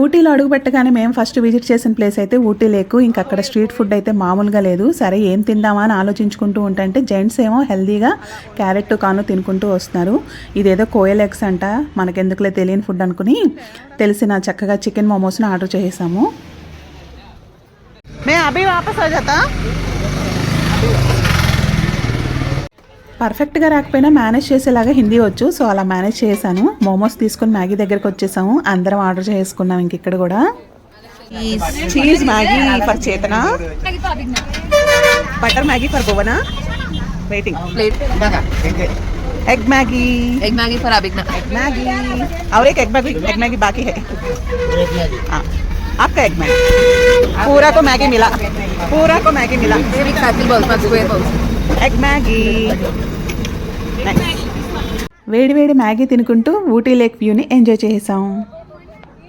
ఊటీలో అడుగు పెట్టగానే మేము ఫస్ట్ విజిట్ చేసిన ప్లేస్ అయితే ఊటీ లేకు. ఇంకా అక్కడ స్ట్రీట్ ఫుడ్ అయితే మామూలుగా లేదు. సరే ఏం తిందామా అని ఆలోచించుకుంటూ ఉంటే జెంట్స్ ఏమో హెల్దీగా క్యారెట్ కాను తినుకుంటూ వస్తున్నారు. ఇదేదో కోయల్ ఎగ్స్ అంట మనకెందుకులే తెలియని ఫుడ్ అనుకుని తెలిసిన చక్కగా చికెన్ మోమోస్ని ఆర్డర్ చేసాము మే అభి వాపస్ ఆ పర్ఫెక్ట్గా రాకపోయినా మేనేజ్ చేసేలాగా హిందీ వచ్చు సో అలా మేనేజ్ చేశాను మోమోస్ తీసుకొని మ్యాగీ దగ్గరికి వచ్చేసాము అందరం ఆర్డర్ చేసుకున్నాం ఇంక ఇక్కడ కూడా cheese Maggi for Chetana butter Maggi for Bhuvana waiting plate egg Maggi egg Maggi for Abhijna egg Maggi और एक एग मैगी एग मैगी बाकी है हाँ आपका एग मैगी पूरा को मैगी मिला पूरा को मैगी मिला बिग सर्किल बॉल्स मैं स्क्वायर बॉल्स ఎగ్ మ్యాగీ వేడి వేడి మ్యాగీ తినుకుంటూ ఊటీ లేక్ వ్యూని ఎంజాయ్ చేసాం